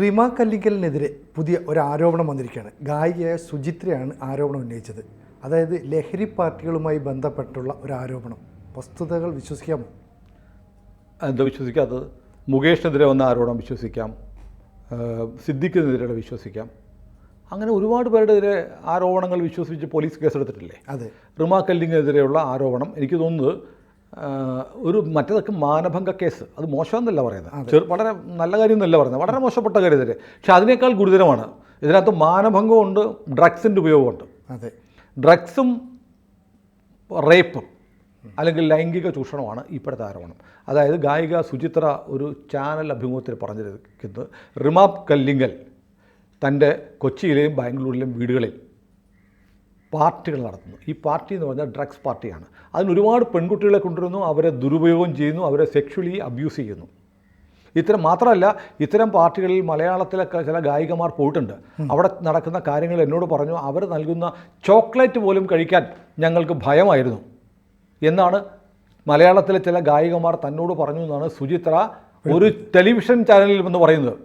റിമ കല്ലിക്കലിനെതിരെ പുതിയ ഒരു ആരോപണം വന്നിരിക്കുകയാണ്. ഗായികയായ സുചിത്രയാണ് ആരോപണം ഉന്നയിച്ചത്. അതായത് ലഹരി പാർട്ടികളുമായി ബന്ധപ്പെട്ടുള്ള ഒരു ആരോപണം. വസ്തുതകൾ വിശ്വസിക്കാമോ? എന്താ വിശ്വസിക്കാത്തത്? മുകേഷിനെതിരെ വന്ന ആരോപണം വിശ്വസിക്കാം. സിദ്ദിഖിനെതിരെ വിശ്വസിക്കാം. അങ്ങനെ ഒരുപാട് പേരുടെ എതിരെ ആരോപണങ്ങൾ വിശ്വസിച്ച് പോലീസ് കേസെടുത്തിട്ടില്ലേ? അതെ. റിമ കല്ലിങ്ങിനെതിരെയുള്ള ആരോപണം എനിക്ക് തോന്നുന്നത് ഒരു മറ്റേതൊക്കെ മാനഭംഗ കേസ്. അത് മോശമെന്നല്ല പറയുന്നത്. ചെറു വളരെ നല്ല കാര്യം എന്നല്ല പറയുന്നത്. വളരെ മോശപ്പെട്ട കാര്യം തന്നെ പക്ഷെ അതിനേക്കാൾ ഗുരുതരമാണ്. ഇതിനകത്ത് മാനഭംഗമുണ്ട് ഡ്രഗ്സിന്റെ ഉപയോഗമുണ്ട് അതെ. ഡ്രഗ്സും റേപ്പും അല്ലെങ്കിൽ ലൈംഗിക ചൂഷണമാണ് ഇപ്പോഴത്തെ ആരോപണം. അതായത് ഗായിക സുചിത്ര ഒരു ചാനൽ അഭിമുഖത്തിൽ പറഞ്ഞിരിക്കുന്നത് റിമാബ് കല്ലിങ്കൽ തന്റെ കൊച്ചിയിലെയും ബാംഗ്ലൂരിലെയും വീടുകളിൽ പാർട്ടികൾ നടത്തുന്നു. ഈ പാർട്ടി എന്ന് പറഞ്ഞാൽ ഡ്രഗ്സ് പാർട്ടിയാണ്. അതിന് ഒരുപാട് പെൺകുട്ടികളെ കൊണ്ടുവരുന്നു അവരെ ദുരുപയോഗം ചെയ്യുന്നു അവരെ സെക്ഷലി അബ്യൂസ് ചെയ്യുന്നു. ഇത്തരം മാത്രമല്ല ഇത്തരം പാർട്ടികളിൽ മലയാളത്തിലെ ചില ഗായികമാർ പോയിട്ടുണ്ട്. അവിടെ നടക്കുന്ന കാര്യങ്ങൾ എന്നോട് പറഞ്ഞു അവർ നൽകുന്ന ചോക്ലേറ്റ് പോലും കഴിക്കാൻ ഞങ്ങൾക്ക് ഭയമായിരുന്നു. എന്നാണ് മലയാളത്തിലെ ചില ഗായികമാർ തന്നോട് പറഞ്ഞു എന്നാണ് സുചിത്ര ഒരു ടെലിവിഷൻ ചാനലിൽ എന്ന് പറയുന്നത്.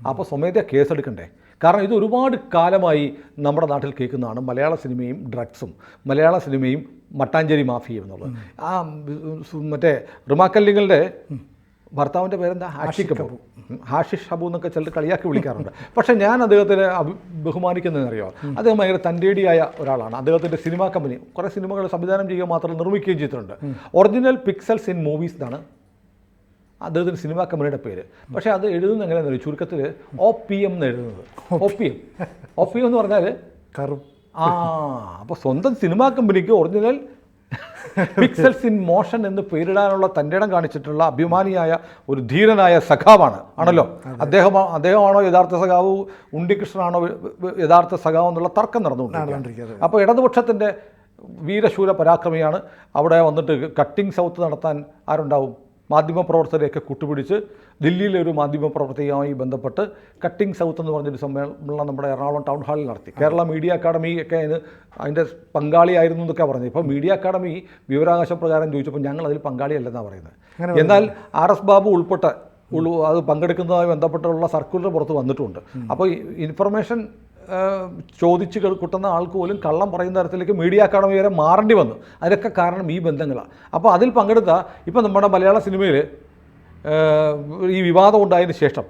അപ്പോൾ സ്വമേധയാ കേസെടുക്കണ്ടേ? കാരണം ഇത് ഒരുപാട് കാലമായി നമ്മുടെ നാട്ടിൽ കേൾക്കുന്നതാണ് മലയാള സിനിമയും ഡ്രഗ്സും. മലയാള സിനിമയും മട്ടാഞ്ചേരി മാഫിയും എന്നുള്ളത്. ആ മറ്റേ റിമാക്കല്ലിങ്ങളുടെ ഭർത്താവിന്റെ പേരെന്താ? ഹാഷി കപൂർ. ഹാഷിഷ് ഹബു എന്നൊക്കെ ചിലർ കളിയാക്കി വിളിക്കാറുണ്ട്. പക്ഷേ ഞാൻ അദ്ദേഹത്തിനെ അഭി ബഹുമാനിക്കുന്നതെന്നറിയോ അദ്ദേഹം ഭയങ്കര തന്റേടിയായ ഒരാളാണ്. അദ്ദേഹത്തിന്റെ സിനിമാ കമ്പനി കുറേ സിനിമകൾ സംവിധാനം ചെയ്യുക മാത്രം നിർമ്മിക്കുകയും ചെയ്തിട്ടുണ്ട്. ഒറിജിനൽ പിക്സൽസ് ഇൻ മൂവീസ് എന്നാണ് അദ്ദേഹത്തിന് സിനിമാ കമ്പനിയുടെ പേര്. പക്ഷേ അത് എഴുതുന്നത് എങ്ങനെയാണെന്ന് ഒരു ചുരുക്കത്തിൽ ഒ പി എം എന്ന് എഴുതുന്നത്. O P M. O P M. എന്ന് പറഞ്ഞാൽ കറുപ്പ്. ആ അപ്പോൾ സ്വന്തം സിനിമാ കമ്പനിക്ക് ഒറിജിനൽ പിക്സൽസ് ഇൻ മോഷൻ എന്ന് പേരിടാനുള്ള തന്റെ ഇടം കാണിച്ചിട്ടുള്ള അഭിമാനിയായ ഒരു ധീരനായ സഖാവാണ്. ആണല്ലോ? അദ്ദേഹം അദ്ദേഹമാണോ യഥാർത്ഥ സഖാവ്? ഉണ്ണികൃഷ്ണനാണോ യഥാർത്ഥ സഖാവ് എന്നുള്ള തർക്കം നടന്നുകൊണ്ടിരിക്കുന്നത്. അപ്പോൾ ഇടതുപക്ഷത്തിന്റെ വീരശൂര പരാക്രമിയാണ്. അവിടെ വന്നിട്ട് കട്ടിംഗ് സൗത്ത് നടത്താൻ ആരുണ്ടാവും? മാധ്യമപ്രവർത്തകരെയൊക്കെ കൂട്ടുപിടിച്ച് ദില്ലിയിലെ ഒരു മാധ്യമപ്രവർത്തകയുമായി ബന്ധപ്പെട്ട് കട്ടിംഗ് സൗത്ത് എന്ന് പറഞ്ഞൊരു സമ്മേളനം നമ്മുടെ എറണാകുളം ടൗൺ ഹാളിൽ നടത്തി. കേരള മീഡിയ അക്കാഡമി ഒക്കെ അതിന് അതിന്റെ പങ്കാളിയായിരുന്നു എന്നൊക്കെ പറഞ്ഞു. ഇപ്പോൾ മീഡിയ അക്കാഡമി വിവരാവകാശ പ്രകാരം ചോദിച്ചപ്പോൾ ഞങ്ങൾ അതിൽ പങ്കാളിയല്ലെന്നാണ് പറയുന്നത്. എന്നാൽ ആർ എസ് ബാബു ഉൾപ്പെട്ട അത് പങ്കെടുക്കുന്നതുമായി ബന്ധപ്പെട്ടുള്ള സർക്കുലർ പുറത്ത് വന്നിട്ടുണ്ട്. അപ്പോൾ ഇൻഫർമേഷൻ ചോദിച്ച് കിട്ടുന്ന ആൾക്ക് പോലും കള്ളം പറയുന്ന തരത്തിലേക്ക് മീഡിയ അക്കാഡമി വരെ മാറേണ്ടി വന്നു. അതിനൊക്കെ കാരണം ഈ ബന്ധങ്ങളാണ് അപ്പോൾ അതിൽ പങ്കെടുത്ത ഇപ്പം നമ്മുടെ മലയാള സിനിമയിൽ ഈ വിവാദം ഉണ്ടായതിന് ശേഷം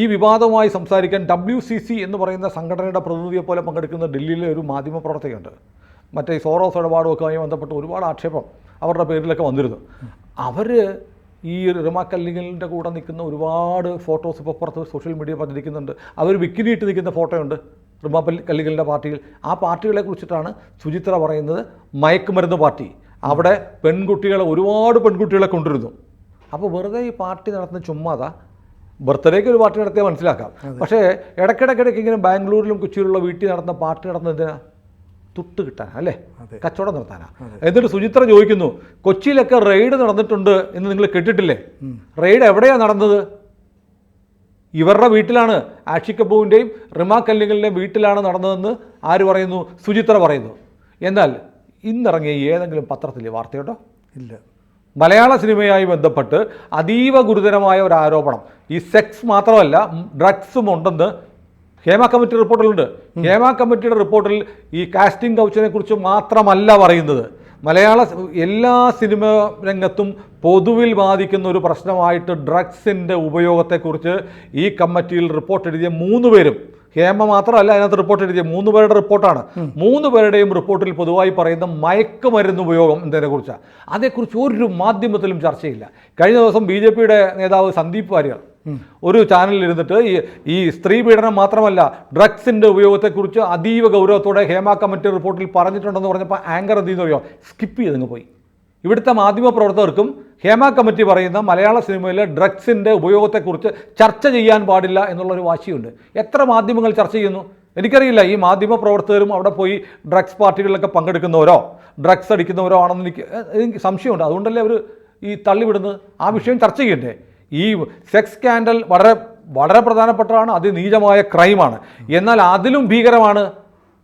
ഈ വിവാദവുമായി സംസാരിക്കാൻ ഡബ്ല്യു സി സി എന്ന് പറയുന്ന സംഘടനയുടെ പ്രതിനിധിയെ പോലെ പങ്കെടുക്കുന്ന ഡൽഹിയിലെ ഒരു മാധ്യമ പ്രവർത്തകയുണ്ട്. മറ്റേ സോറോസ് ഇടപാടുമൊക്കെയുമായി ബന്ധപ്പെട്ട് ഒരുപാട് ആക്ഷേപം അവരുടെ പേരിലൊക്കെ വന്നിരുന്നു. അവർ ഈ റിമാക്കല്ലിങ്ങലിന്റെ കൂടെ നിൽക്കുന്ന ഒരുപാട് ഫോട്ടോസ് ഇപ്പോൾ പുറത്ത് സോഷ്യൽ മീഡിയ പതിരിക്കുന്നുണ്ട്. അവർ വിക്കിനിയിട്ട് നിൽക്കുന്ന ഫോട്ടോയുണ്ട് റിമ പല്ലി- കല്ലിങ്ങലിന്റെ പാർട്ടിയിൽ. ആ പാർട്ടികളെ കുറിച്ചിട്ടാണ് സുചിത്ര പറയുന്നത്. മയക്കുമരുന്ന് പാർട്ടി. അവിടെ പെൺകുട്ടികളെ ഒരുപാട് പെൺകുട്ടികളെ കൊണ്ടുവരുന്നു. അപ്പോൾ വെറുതെ ഈ പാർട്ടി നടത്തുന്ന ചുമ്മാതാ. ബർത്ത്ഡേക്ക് ഒരു പാർട്ടി നടത്തിയാൽ മനസ്സിലാക്കാം. പക്ഷേ ഇടയ്ക്കിടയ്ക്കിടയ്ക്ക് ഇങ്ങനെ ബാംഗ്ലൂരിലും കൊച്ചിയിലുള്ള വീട്ടിൽ നടന്ന പാർട്ടി നടത്തുന്നത് എന്തിനാ? തുട്ട് കിട്ടാൻ അല്ലേ. കച്ചവടം നടത്താനാ. എന്നിട്ട് സുചിത്ര ചോദിക്കുന്നു കൊച്ചിയിലൊക്കെ റെയ്ഡ് നടന്നിട്ടുണ്ട് എന്ന് നിങ്ങൾ കേട്ടിട്ടില്ലേ? റെയ്ഡ് എവിടെയാണ് നടന്നത്? ഇവരുടെ വീട്ടിലാണ് ആഷി കപൂറിന്റെയും റിമ കല്ലിങ്ങലിന്റെയും വീട്ടിലാണ് നടന്നതെന്ന് ആര് പറയുന്നു? സുചിത്ര പറയുന്നു. എന്നാൽ ഇന്നിറങ്ങിയ ഏതെങ്കിലും പത്രത്തിൽ വാർത്തയുണ്ടോ? ഇല്ല. മലയാള സിനിമയുമായി ബന്ധപ്പെട്ട് അതീവ ഗുരുതരമായ ഒരു ആരോപണം. ഈ സെക്സ് മാത്രമല്ല ഡ്രഗ്സും ഉണ്ടെന്ന് ഹേമ കമ്മിറ്റി റിപ്പോർട്ടിലുണ്ട്. ഹേമ കമ്മിറ്റിയുടെ റിപ്പോർട്ടിൽ ഈ കാസ്റ്റിംഗ് കൗച്ചിനെ കുറിച്ച് മാത്രമല്ല പറയുന്നത്. മലയാള എല്ലാ സിനിമ രംഗത്തും പൊതുവിൽ ബാധിക്കുന്ന ഒരു പ്രശ്നമായിട്ട് ഡ്രഗ്സിന്റെ ഉപയോഗത്തെക്കുറിച്ച് ഈ കമ്മിറ്റിയിൽ റിപ്പോർട്ട് എഴുതിയ മൂന്ന് പേരും ഹേമ മാത്രമല്ല അതിനകത്ത് റിപ്പോർട്ട് എഴുതിയ മൂന്ന് പേരുടെ റിപ്പോർട്ടാണ്. മൂന്ന് പേരുടെയും റിപ്പോർട്ടിൽ പൊതുവായി പറയുന്ന മയക്കുമരുന്ന് ഉപയോഗം എന്നതിനെ കുറിച്ചാണ് അതേക്കുറിച്ച് ഒരു മാധ്യമത്തിലും ചർച്ചയില്ല. കഴിഞ്ഞ ദിവസം ബി ജെ പിയുടെ നേതാവ് സന്ദീപ് വാര്യർ ഒരു ചാനലിൽ ഇരുന്നിട്ട് ഈ ഈ സ്ത്രീ പീഡനം മാത്രമല്ല ഡ്രഗ്സിന്റെ ഉപയോഗത്തെക്കുറിച്ച് അതീവ ഗൗരവത്തോടെ ഹേമ കമ്മിറ്റി റിപ്പോർട്ടിൽ പറഞ്ഞിട്ടുണ്ടെന്ന് പറഞ്ഞപ്പോൾ ആങ്കർ എന്ത് ചെയ്യുന്നറിയോ സ്കിപ്പ് ചെയ്തങ്ങ് പോയി. ഇവിടുത്തെ മാധ്യമപ്രവർത്തകർക്കും ഹേമ കമ്മിറ്റി പറയുന്ന മലയാള സിനിമയിലെ ഡ്രഗ്സിന്റെ ഉപയോഗത്തെക്കുറിച്ച് ചർച്ച ചെയ്യാൻ പാടില്ല എന്നുള്ളൊരു വാശിയുണ്ട്. എത്ര മാധ്യമങ്ങൾ ചർച്ച ചെയ്യുന്നു? എനിക്കറിയില്ല ഈ മാധ്യമ പ്രവർത്തകരും അവിടെ പോയി ഡ്രഗ്സ് പാർട്ടികളിലൊക്കെ പങ്കെടുക്കുന്നവരോ? ഡ്രഗ്സ് അടിക്കുന്നവരോ ആണെന്ന് എനിക്ക് എനിക്ക് സംശയമുണ്ട്. അതുകൊണ്ടല്ലേ അവർ ഈ തള്ളിവിടുന്നത്? ആ വിഷയം ചർച്ച ചെയ്യണ്ടേ? ഈ സെക്സ് സ്കാൻഡൽ വളരെ വളരെ പ്രധാനപ്പെട്ടതാണ് അതിനീചമായ ക്രൈമാണ്. എന്നാൽ അതിലും ഭീകരമാണ്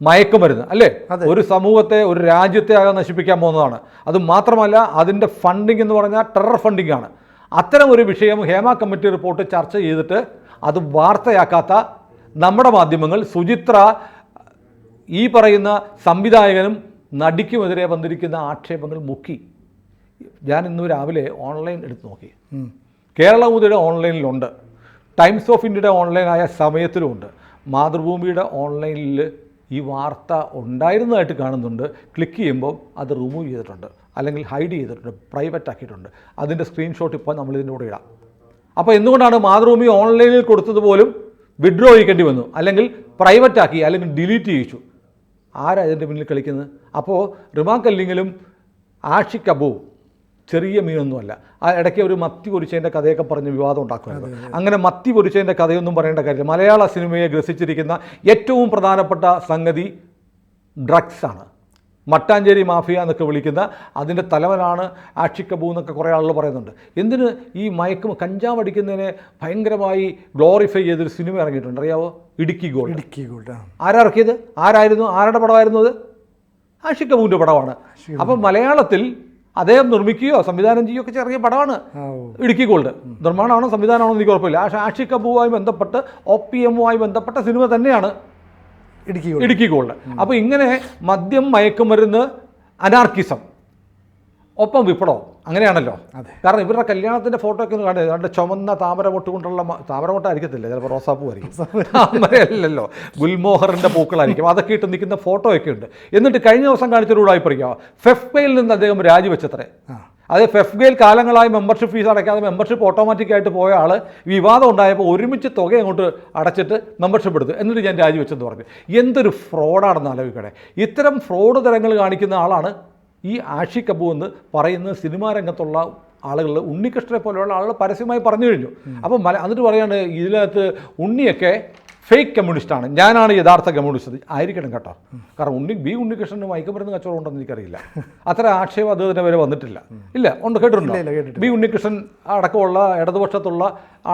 മയക്കുമരുന്ന് അല്ലേ? ഒരു സമൂഹത്തെ ഒരു രാജ്യത്തെ ആകെ നശിപ്പിക്കാൻ പോകുന്നതാണ്. അത് മാത്രമല്ല അതിന്റെ ഫണ്ടിങ് എന്ന് പറഞ്ഞാൽ ടെറർ ഫണ്ടിങ് ആണ്. അത്തരം ഒരു വിഷയം ഹേമ കമ്മിറ്റി റിപ്പോർട്ട് ചർച്ച ചെയ്തിട്ട് അത് വാർത്തയാക്കാത്ത നമ്മുടെ മാധ്യമങ്ങൾ സുചിത്ര ഈ പറയുന്ന സംവിധായകനും നടിക്കുമെതിരെ വന്നിരിക്കുന്ന ആക്ഷേപങ്ങൾ മുക്കി. ഞാൻ ഇന്ന് രാവിലെ ഓൺലൈൻ എടുത്ത് നോക്കി. ഉം. കേരളമുതിയുടെ ഓൺലൈനിലുണ്ട്. ടൈംസ് ഓഫ് ഇന്ത്യയുടെ ഓൺലൈനായ സമയത്തിലുമുണ്ട്. മാതൃഭൂമിയുടെ ഓൺലൈനിൽ ഈ വാർത്ത ഉണ്ടായിരുന്നതായിട്ട് കാണുന്നുണ്ട്. ക്ലിക്ക് ചെയ്യുമ്പോൾ അത് റിമൂവ് ചെയ്തിട്ടുണ്ട്. അല്ലെങ്കിൽ ഹൈഡ് ചെയ്തിട്ടുണ്ട്. പ്രൈവറ്റ് ആക്കിയിട്ടുണ്ട്. അതിന്റെ സ്ക്രീൻഷോട്ട് ഇപ്പോൾ നമ്മൾ ഇതിന്റെ കൂടെ ഇടാം. അപ്പോൾ എന്തുകൊണ്ടാണ് മാതൃഭൂമി ഓൺലൈനിൽ കൊടുത്തത് പോലും വിഡ്രോ ചെയ്യിക്കേണ്ടി വന്നു? അല്ലെങ്കിൽ പ്രൈവറ്റ് ആക്കി അല്ലെങ്കിൽ ഡിലീറ്റ് ചെയ്യിച്ചു? ആരാ ഇതിന്റെ പിന്നിൽ കളിക്കുന്നത്? അപ്പോൾ റിമാ കല്ലിങ്ങലും ആഷിക് അബുവും ചെറിയ മീനൊന്നുമല്ല. ആ ഇടയ്ക്ക് ഒരു മത്തി പൊരിച്ചതിന്റെ കഥയൊക്കെ പറഞ്ഞ് വിവാദം ഉണ്ടാക്കുന്നത് അങ്ങനെ മത്തി പൊരിച്ചതിന്റെ കഥയൊന്നും പറയേണ്ട കാര്യമില്ല. മലയാള സിനിമയെ ഗ്രസിച്ചിരിക്കുന്ന ഏറ്റവും പ്രധാനപ്പെട്ട സംഗതി ഡ്രഗ്സാണ് ആണ്. മട്ടാഞ്ചേരി മാഫിയ എന്നൊക്കെ വിളിക്കുന്ന അതിന്റെ തലവനാണ് ആക്ഷി കബൂ എന്നൊക്കെ കുറേ ആളുകൾ പറയുന്നുണ്ട്. എന്തിന് ഈ മയക്കും കഞ്ചാവ് അടിക്കുന്നതിനെ ഭയങ്കരമായി ഗ്ലോറിഫൈ ചെയ്തൊരു സിനിമ ഇറങ്ങിയിട്ടുണ്ട്. അറിയാവോ? ഇടുക്കി ഗോൾഡ്. ഇടുക്കി ഗോൾഡ് ആ. ആരാ ഇറക്കിയത്? ആരായിരുന്നു? ആരുടെ പടമായിരുന്നു അത്? ആഷിക് കപൂറിന്റെ പടമാണ്. അപ്പം മലയാളത്തിൽ അദ്ദേഹം നിർമ്മിക്കുകയോ സംവിധാനം ചെയ്യുകയോ ഒക്കെ ചെറിയ പടമാണ് ഇടുക്കി ഗോൾഡ്. നിർമ്മാണമാണോ സംവിധാനമാണോ എനിക്ക് ഉറപ്പില്ല. പക്ഷേ ആഷിക് കബുവുമായി ബന്ധപ്പെട്ട് ഒ പി എമ്മുമായി ബന്ധപ്പെട്ട സിനിമ തന്നെയാണ് ഇടുക്കി ഇടുക്കി ഗോൾഡ്. അപ്പോൾ ഇങ്ങനെ മദ്യം മയക്കുമരുന്ന് അനാർക്കിസം. ഒപ്പം വിപ്ലവം. അങ്ങനെയാണല്ലോ. അതെ. കാരണം ഇവരുടെ കല്യാണത്തിന്റെ ഫോട്ടോ ഒക്കെ ഒന്ന് കാണുക ചുമന്ന താമര പൊട്ട് കൊണ്ടുള്ള താമര പൊട്ടായിരിക്കത്തില്ല ചിലപ്പോൾ റോസാപ്പൂ ആയിരിക്കും. താമരയല്ലല്ലോ. ഗുൽമോഹറിന്റെ പൂക്കളായിരിക്കും. അതൊക്കെ ഇട്ട് നിൽക്കുന്ന ഫോട്ടോ ഒക്കെ ഉണ്ട്. എന്നിട്ട് കഴിഞ്ഞ ദിവസം കാണിച്ചൊരു ഉടായിപ്പറിക്കാവോ ഫെഫ്കയിൽ നിന്ന് അദ്ദേഹം രാജിവെച്ചത്രേ. അത് ഫെഫ്ഗയിൽ കാലങ്ങളായി മെമ്പർഷിപ്പ് ഫീസ് അടയ്ക്കാതെ മെമ്പർഷിപ്പ് ഓട്ടോമാറ്റിക്കായിട്ട് പോയ ആൾ വിവാദം ഉണ്ടായപ്പോൾ ഒരുമിച്ച് തുക അങ്ങോട്ട് അടച്ചിട്ട് മെമ്പർഷിപ്പ് എടുത്തു. എന്നിട്ട് ഞാൻ രാജിവെച്ചെന്ന് പറഞ്ഞു. എന്തൊരു ഫ്രോഡാണെന്ന് ആലോചിക്കണേ. ഇത്തരം ഫ്രോഡ് തരങ്ങൾ കാണിക്കുന്ന ആളാണ് ഈ ആഷി കബു എന്ന് പറയുന്ന സിനിമാ രംഗത്തുള്ള ആളുകൾ ഉണ്ണികൃഷ്ണനെ പോലെയുള്ള ആളുകൾ പരസ്യമായി പറഞ്ഞു കഴിഞ്ഞു. അപ്പം മല എന്നിട്ട് പറയാണ് ഇതിനകത്ത് ഉണ്ണിയൊക്കെ ഫേക്ക് കമ്മ്യൂണിസ്റ്റ് ആണ്. ഞാനാണ് യഥാർത്ഥ കമ്മ്യൂണിസ്റ്റ് ആയിരിക്കണം കേട്ടോ. കാരണം ഉണ്ണി ബി ഉണ്ണികൃഷ്ണന് മയക്കുമരുന്ന് കച്ചവടം ഉണ്ടെന്ന് എനിക്കറിയില്ല. അത്ര ആക്ഷേപം അദ്ദേഹത്തിന് വരെ വന്നിട്ടില്ല. ഇല്ല ഉണ്ട് കേട്ടിട്ടുണ്ട്. ബി ഉണ്ണികൃഷ്ണൻ അടക്കമുള്ള ഇടതുപക്ഷത്തുള്ള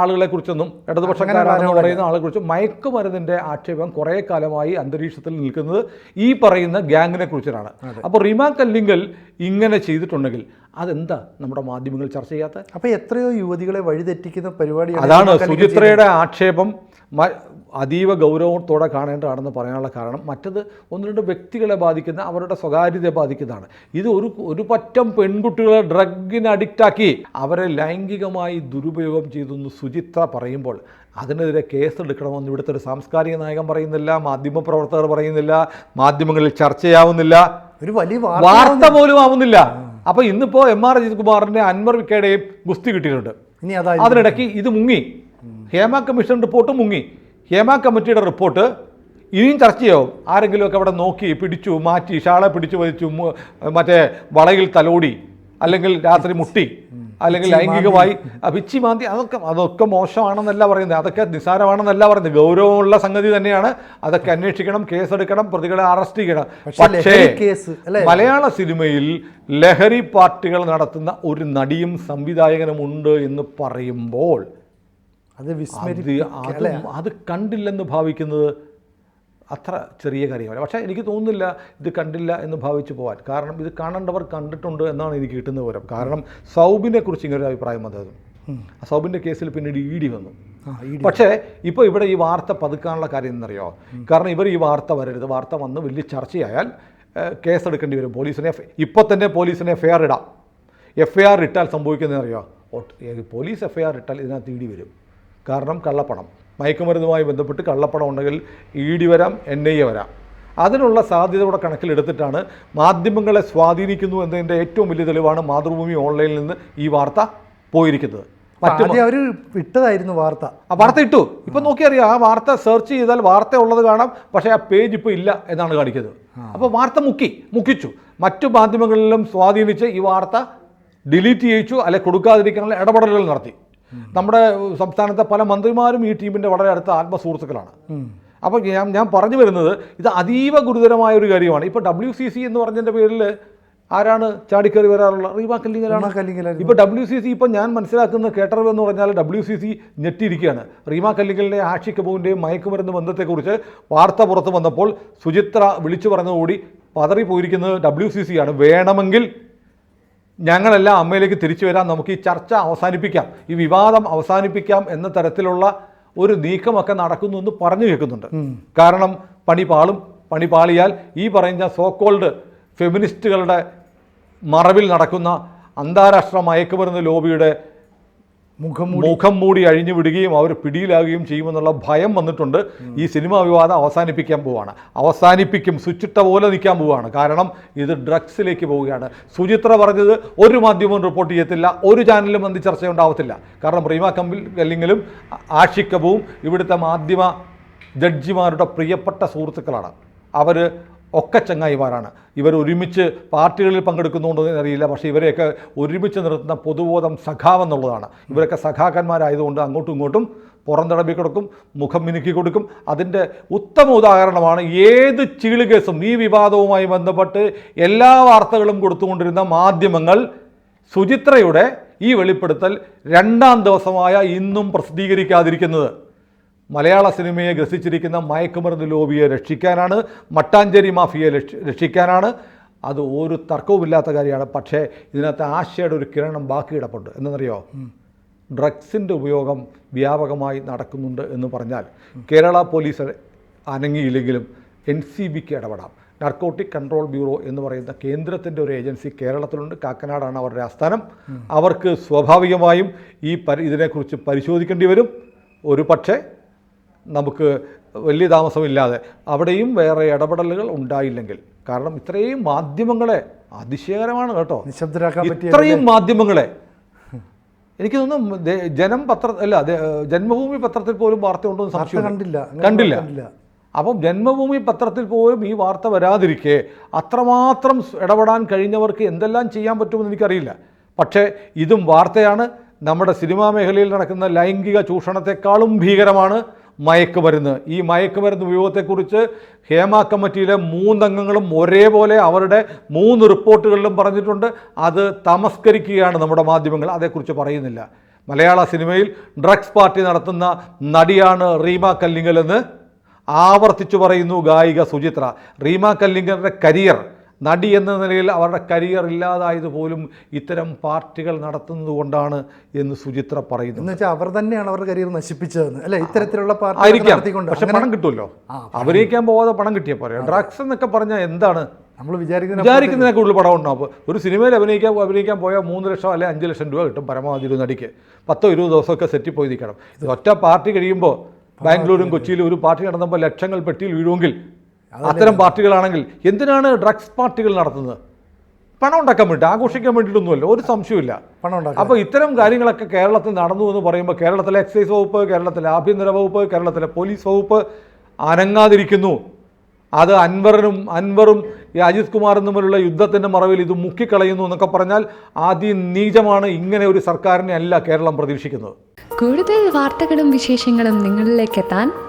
ആളുകളെ കുറിച്ചൊന്നും ഇടതുപക്ഷക്കാരാണെന്ന് പറയുന്ന ആളെ കുറിച്ചും മയക്കുമരുന്നിന്റെ ആക്ഷേപം കുറേ കാലമായി അന്തരീക്ഷത്തിൽ നിൽക്കുന്നത് ഈ പറയുന്ന ഗ്യാങ്ങിനെ കുറിച്ചിട്ടാണ്. അപ്പോൾ റിമാ കല്ലിങ്കൽ ഇങ്ങനെ ചെയ്തിട്ടുണ്ടെങ്കിൽ അതെന്താ നമ്മുടെ മാധ്യമങ്ങൾ ചർച്ച ചെയ്യാത്ത? അപ്പൊ എത്രയോ യുവതികളെ വഴിതെറ്റിക്കുന്ന പരിപാടി അതാണ് സുചിത്രയുടെ ആക്ഷേപം അതീവ ഗൗരവത്തോടെ കാണേണ്ടതാണെന്ന് പറയാനുള്ള കാരണം മറ്റത് ഒന്ന് രണ്ട് വ്യക്തികളെ ബാധിക്കുന്ന അവരുടെ സ്വകാര്യതയെ ബാധിക്കുന്നതാണ്. ഇത് ഒരു ഒരു പറ്റം പെൺകുട്ടികളെ ഡ്രഗിന് അഡിക്റ്റാക്കി അവരെ ലൈംഗികമായി ദുരുപയോഗം ചെയ്തെന്ന് സുചിത്ര പറയുമ്പോൾ അതിനെതിരെ കേസെടുക്കണമെന്ന് ഇവിടുത്തെ ഒരു സാംസ്കാരിക നായകൻ പറയുന്നില്ല മാധ്യമപ്രവർത്തകർ പറയുന്നില്ല മാധ്യമങ്ങളിൽ ചർച്ചയാവുന്നില്ല ഒരു വലിയ വാർത്ത പോലും ആവുന്നില്ല. അപ്പോൾ ഇന്നിപ്പോ എം ആർ അജിത് കുമാറിന്റെ അൻവർ വിക്കയുടെയും ഗുസ്തി കിട്ടിയിട്ടുണ്ട്. അതിനിടയ്ക്ക് ഇത് മുങ്ങി. ഹേമ കമ്മീഷൻ റിപ്പോർട്ട് മുങ്ങി. ഹേമ കമ്മിറ്റിയുടെ റിപ്പോർട്ട് ഇനിയും ചർച്ചയാവും. ആരെങ്കിലുമൊക്കെ അവിടെ നോക്കി പിടിച്ചു മാറ്റി ഷാളെ പിടിച്ചു വലിച്ചു മറ്റേ വളയിൽ തലോടി അല്ലെങ്കിൽ രാത്രി മുട്ടി അല്ലെങ്കിൽ ലൈംഗികമായി പിച്ചി മാന്തി അതൊക്കെ അതൊക്കെ മോശമാണെന്നല്ല പറയുന്നത്. അതൊക്കെ നിസ്സാരമാണെന്നല്ല പറയുന്നത്. ഗൗരവമുള്ള സംഗതി തന്നെയാണ്. അതൊക്കെ അന്വേഷിക്കണം കേസെടുക്കണം പ്രതികളെ അറസ്റ്റ് ചെയ്യണം. പക്ഷേ? മലയാള സിനിമയിൽ ലഹരി പാർട്ടികൾ നടത്തുന്ന ഒരു നടിയും സംവിധായകനും ഉണ്ട് എന്ന് പറയുമ്പോൾ അത് അത് അത് കണ്ടില്ലെന്ന് ഭാവിക്കുന്നത് അത്ര ചെറിയ കാര്യമല്ല. പക്ഷേ എനിക്ക് തോന്നുന്നില്ല ഇത് കണ്ടില്ല എന്ന് ഭാവിച്ച് പോകാൻ കാരണം ഇത് കാണേണ്ടവർ കണ്ടിട്ടുണ്ട് എന്നാണ് എനിക്ക് കിട്ടുന്ന വിവരം. കാരണം സൗബിനെ കുറിച്ച് ഇങ്ങനെ ഒരു അഭിപ്രായം വന്നത്. സൗബിന്റെ കേസിൽ പിന്നീട് ഇ ഡി വന്നു. പക്ഷേ ഇപ്പോൾ ഇവിടെ ഈ വാർത്ത പതുക്കാനുള്ള കാര്യം എന്നറിയോ കാരണം ഇവർ ഈ വാർത്ത വരരുത്. വാർത്ത വന്ന് വലിയ ചർച്ചയായാൽ കേസെടുക്കേണ്ടി വരും. പോലീസിനെ ഇപ്പോൾ തന്നെ പോലീസിനെ എഫ് ഐ ആർ ഇടാം. എഫ് ഐ ആർ ഇട്ടാൽ സംഭവിക്കുന്നതെന്നറിയോ? പോലീസ് എഫ് ഐ ആർ ഇട്ടാൽ ഇതിനകത്ത് ഇ ഡി വരും. കാരണം കള്ളപ്പണം. മയക്കുമരുന്നുമായി ബന്ധപ്പെട്ട് കള്ളപ്പണം ഉണ്ടെങ്കിൽ ഇ ഡി വരാം എൻ ഐ എ വരാം. അതിനുള്ള സാധ്യത കൂടെ കണക്കിലെടുത്തിട്ടാണ് മാധ്യമങ്ങളെ സ്വാധീനിക്കുന്നു എന്നതിന്റെ ഏറ്റവും വലിയ തെളിവാണ് മാതൃഭൂമി ഓൺലൈനിൽ നിന്ന് ഈ വാർത്ത പോയിരിക്കുന്നത്. മറ്റേ അവർ ഇട്ടതായിരുന്നു വാർത്ത. ആ വാർത്ത ഇട്ടു. ഇപ്പം നോക്കിയറിയാം ആ വാർത്ത സെർച്ച് ചെയ്താൽ വാർത്ത ഉള്ളത് കാണാം പക്ഷേ ആ പേജ് ഇപ്പോൾ ഇല്ല എന്നാണ് കാണിക്കുന്നത്. അപ്പോൾ വാർത്ത മുക്കി മുക്കിച്ചു. മറ്റു മാധ്യമങ്ങളിലും സ്വാധീനിച്ച് ഈ വാർത്ത ഡിലീറ്റ് ചെയ്യിച്ചു അല്ലെ കൊടുക്കാതിരിക്കാനുള്ള ഇടപെടലുകൾ നടത്തി. നമ്മുടെ സംസ്ഥാനത്തെ പല മന്ത്രിമാരും ഈ ടീമിന്റെ വളരെ അടുത്ത ആത്മസുഹൃത്തുക്കളാണ്. അപ്പോൾ ഞാൻ ഞാൻ പറഞ്ഞു വരുന്നത് ഇത് അതീവ ഗുരുതരമായ ഒരു കാര്യമാണ്. ഇപ്പോൾ ഡബ്ല്യു സി സി എന്ന് പറഞ്ഞതിന്റെ പേരിൽ ആരാണ് ചാടിക്കേറി വരാറുള്ള റീവാ കല്ലിങ്ങലാണ്. കല്ലിങ്ങലാണ്. ഇപ്പോൾ ഡബ്ല്യു സി സി ഇപ്പം ഞാൻ മനസ്സിലാക്കുന്ന കേട്ടറിവ് എന്ന് പറഞ്ഞാൽ ഡബ്ല്യു സി സി ഞെട്ടിയിരിക്കുകയാണ്. റീമ കല്ലിങ്ങലിന്റെ ആഷി കപൂറിന്റെയും മയക്കുമരുന്ന് ബന്ധത്തെക്കുറിച്ച് വാർത്ത പുറത്ത് വന്നപ്പോൾ സുചിത്ര വിളിച്ചു പറഞ്ഞതുകൂടി പതറിപ്പോയിരിക്കുന്നത് ഡബ്ല്യു സി സി ആണ്. വേണമെങ്കിൽ ഞങ്ങളെല്ലാം അമ്മയിലേക്ക് തിരിച്ചു വരാം നമുക്ക് ഈ ചർച്ച അവസാനിപ്പിക്കാം. ഈ വിവാദം അവസാനിപ്പിക്കാം എന്ന തരത്തിലുള്ള ഒരു നീക്കമൊക്കെ നടക്കുന്നു എന്ന് പറഞ്ഞു കേൾക്കുന്നുണ്ട്. കാരണം പണി പാളും പണി പാളിയാൽ ഈ പറയുന്ന സോക്കോൾഡ് ഫെമിനിസ്റ്റുകളുടെ മറവിൽ നടക്കുന്ന അന്താരാഷ്ട്ര മയക്കുമരുന്ന് ലോബിയുടെ മുഖം മൂടി. അഴിഞ്ഞു വിടുകയും അവർ പിടിയിലാകുകയും ചെയ്യുമെന്നുള്ള ഭയം വന്നിട്ടുണ്ട്. ഈ സിനിമാ വിവാദം അവസാനിപ്പിക്കാൻ പോവുകയാണ് അവസാനിപ്പിക്കും. സ്വിച്ചിട്ട പോലെ നിൽക്കാൻ പോവുകയാണ് കാരണം ഇത് ഡ്രഗ്സിലേക്ക് പോവുകയാണ്. സുചിത്ര പറഞ്ഞത് ഒരു മാധ്യമവും റിപ്പോർട്ട് ചെയ്യത്തില്ല. ഒരു ചാനലും അന്തി ചർച്ച ഉണ്ടാവത്തില്ല കാരണം പ്രീമ കമ്പിൽ അല്ലെങ്കിലും ആഷിക്കബും ഇവിടുത്തെ മാധ്യമ ജഡ്ജിമാരുടെ പ്രിയപ്പെട്ട സുഹൃത്തുക്കളാണ്. അവർ ഒക്കെ ചങ്ങായിമാരാണ്. ഇവർ ഒരുമിച്ച് പാർട്ടികളിൽ പങ്കെടുക്കുന്നുണ്ടോ എന്ന് അറിയില്ല. പക്ഷേ ഇവരെയൊക്കെ ഒരുമിച്ച് നിർത്തുന്ന പൊതുബോധം സഖാവെന്നുള്ളതാണ് ഇവരൊക്കെ സഖാക്കന്മാരായതുകൊണ്ട് അങ്ങോട്ടും ഇങ്ങോട്ടും പുറന്തടമ്പി കൊടുക്കും മുഖം മിനുക്കി കൊടുക്കും. അതിന്റെ ഉത്തമ ഉദാഹരണമാണ് ഏത് ചീൾ കേസും ഈ വിവാദവുമായി ബന്ധപ്പെട്ട് എല്ലാ വാർത്തകളും കൊടുത്തുകൊണ്ടിരുന്ന മാധ്യമങ്ങൾ സുചിത്രയുടെ ഈ വെളിപ്പെടുത്തൽ രണ്ടാം ദിവസമായ ഇന്നും പ്രസിദ്ധീകരിക്കാതിരിക്കുന്നത്. മലയാള സിനിമയെ ഗ്രസിച്ചിരിക്കുന്ന മയക്കുമരുന്ന് ലോബിയെ രക്ഷിക്കാനാണ് മട്ടാഞ്ചേരി മാഫിയെ രക്ഷിക്കാനാണ്. അത് ഒരു തർക്കവുമില്ലാത്ത കാര്യമാണ്. പക്ഷേ ഇതിനകത്ത് ആശയുടെ ഒരു കിരണം ബാക്കി കിടപ്പുണ്ട് എന്നറിയോ ഡ്രഗ്സിന്റെ ഉപയോഗം വ്യാപകമായി നടക്കുന്നുണ്ട് എന്ന് പറഞ്ഞാൽ കേരള പോലീസ് അനങ്ങിയില്ലെങ്കിലും എൻ സി ബിക്ക് ഇടപെടാം. നർക്കോട്ടിക് കൺട്രോൾ ബ്യൂറോ എന്ന് പറയുന്ന കേന്ദ്രത്തിന്റെ ഒരു ഏജൻസി കേരളത്തിലുണ്ട്. കാക്കനാടാണ് അവരുടെ ആസ്ഥാനം. അവർക്ക് സ്വാഭാവികമായും ഈ പരി ഇതിനെക്കുറിച്ച് പരിശോധിക്കേണ്ടി വരും. ഒരു പക്ഷേ നമുക്ക് വലിയ താമസമില്ലാതെ. അവിടെയും വേറെ ഇടപെടലുകൾ ഉണ്ടായില്ലെങ്കിൽ. കാരണം ഇത്രയും മാധ്യമങ്ങളെ അതിശയകരമാണ് കേട്ടോ. ഇത്രയും മാധ്യമങ്ങളെ. എനിക്ക് തോന്നുന്നു ജനം പത്ര അല്ല ജന്മഭൂമി പത്രത്തിൽ പോലും വാർത്ത ഉണ്ടോ എന്ന് സംശയം കണ്ടില്ല. കണ്ടില്ല. അപ്പം ജന്മഭൂമി പത്രത്തിൽ പോലും ഈ വാർത്ത വരാതിരിക്കെ അത്രമാത്രം ഇടപെടാൻ കഴിഞ്ഞവർക്ക് എന്തെല്ലാം ചെയ്യാൻ പറ്റുമെന്ന് എനിക്കറിയില്ല. പക്ഷേ ഇതും വാർത്തയാണ്. നമ്മുടെ സിനിമാ മേഖലയിൽ നടക്കുന്ന ലൈംഗിക ചൂഷണത്തെക്കാളും ഭീകരമാണ്. മയക്കുമരുന്ന്. ഈ മയക്കുമരുന്ന് ഉപയോഗത്തെക്കുറിച്ച് ഹേമ കമ്മിറ്റിയിലെ മൂന്നംഗങ്ങളും ഒരേപോലെ അവരുടെ മൂന്ന് റിപ്പോർട്ടുകളിലും പറഞ്ഞിട്ടുണ്ട്. അത് തമസ്കരിക്കുകയാണ് നമ്മുടെ മാധ്യമങ്ങൾ. അതേക്കുറിച്ച് പറയുന്നില്ല. മലയാള സിനിമയിൽ ഡ്രഗ്സ് പാർട്ടി നടത്തുന്ന നടിയാണ് റീമ കല്ലിങ്ങൽ എന്ന് ആവർത്തിച്ചു പറയുന്നു ഗായിക സുചിത്ര. റീമ കല്ലിങ്ങലിന്റെ കരിയർ നടി എന്ന നിലയിൽ അവരുടെ കരിയർ ഇല്ലാതായത് പോലും ഇത്തരം പാർട്ടികൾ നടത്തുന്നത് കൊണ്ടാണ് എന്ന് സുചിത്ര പറയുന്നു. എന്ന് വെച്ചാൽ അവർ തന്നെയാണ് അവരുടെ കരിയർ നശിപ്പിച്ചതെന്ന്. അല്ലെ? ഇത്തരത്തിലുള്ള പാർട്ടി ആയിരിക്കാം. പക്ഷെ പണം കിട്ടുമല്ലോ. അഭിനയിക്കാൻ പോവാതെ പണം കിട്ടിയ പറയാം ഡ്രഗ്സ് എന്നൊക്കെ പറഞ്ഞാൽ എന്താണ്? നമ്മൾ വിചാരിക്കുന്ന വിചാരിക്കുന്നതിനെ കൂടുതൽ പടം ഉണ്ടാവും ഒരു സിനിമയിൽ അഭിനയിക്കാൻ അഭിനയിക്കാൻ പോയാൽ മൂന്ന് ലക്ഷം അല്ലെങ്കിൽ അഞ്ച് ലക്ഷം രൂപ കിട്ടും പരമാവധി ഒരു നടിക്ക്. പത്തോ ഇരുപത് ദിവസമൊക്കെ സെറ്റിൽ പോയി നിൽക്കണം. ഇത് ഒറ്റ പാർട്ടി കഴിയുമ്പോൾ ബാംഗ്ലൂരും കൊച്ചിയിലും ഒരു പാർട്ടി നടന്നപ്പോൾ ലക്ഷങ്ങൾ പെട്ടിയിൽ വീഴുമെങ്കിൽ അത്തരം പാർട്ടികളാണെങ്കിൽ എന്തിനാണ് ഡ്രഗ്സ് പാർട്ടികൾ നടത്തുന്നത്? പണം ഉണ്ടാക്കാൻ വേണ്ടി ആഘോഷിക്കാൻ വേണ്ടിയിട്ടൊന്നുമല്ല ഒരു സംശയമില്ല പണം ഉണ്ടാക്കുക അപ്പോൾ ഇത്തരം കാര്യങ്ങളൊക്കെ കേരളത്തിൽ നടന്നു എന്ന് പറയുമ്പോൾ കേരളത്തിലെ എക്സൈസ് വകുപ്പ് കേരളത്തിലെ ആഭ്യന്തര വകുപ്പ് കേരളത്തിലെ പോലീസ് വകുപ്പ് അനങ്ങാതിരിക്കുന്നു. അത് അൻവറിനും അൻവറും ഈ അജിത് കുമാറും തമ്മിലുള്ള യുദ്ധത്തിന്റെ മറവിൽ ഇത് മുക്കിക്കളയുന്നു എന്നൊക്കെ പറഞ്ഞാൽ ആദ്യം നീചമാണ് ഇങ്ങനെ ഒരു സർക്കാരിനെ അല്ല കേരളം പ്രതീക്ഷിക്കുന്നത്. കൂടുതൽ വാർത്തകളും വിശേഷങ്ങളും നിങ്ങളിലേക്ക് എത്താൻ